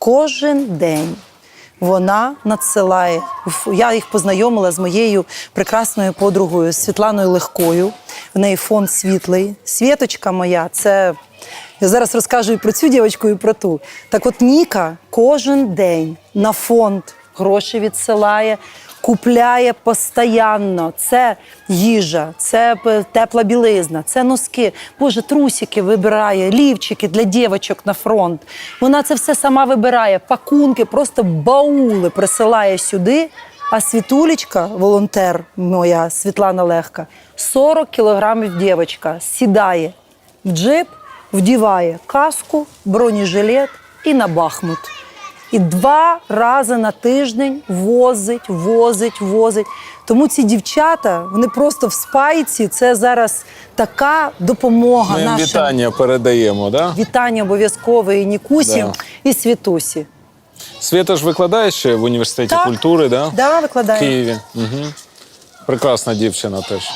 кожен день вона надсилає. Я їх познайомила з моєю прекрасною подругою Світланою Легкою. В неї фонд світлий. Світочка моя, це я зараз розкажу і про цю дівчинку, і про ту. Так от Ніка кожен день на фонд гроші відсилає, купляє постійно. Це їжа, це тепла білизна, це носки. Боже, трусики вибирає, лівчики для дівчаток на фронт. Вона це все сама вибирає, пакунки, просто баули присилає сюди. А Світулечка, волонтер моя Світлана Легка, 40 кілограмів дівчинка сідає в джип, вдіває каску, бронежилет і на Бахмут. І два рази на тиждень возить, возить, возить. Тому ці дівчата, вони просто в спайці. Це зараз така допомога Ми їм нашим. вітання передаємо, да? Вітання обов'язкове і Нікусі, Да. і Світусі. Свята ж викладає ще в університеті Так. культури, да? Да, В викладає. Києві. Угу. Прекрасна дівчина теж.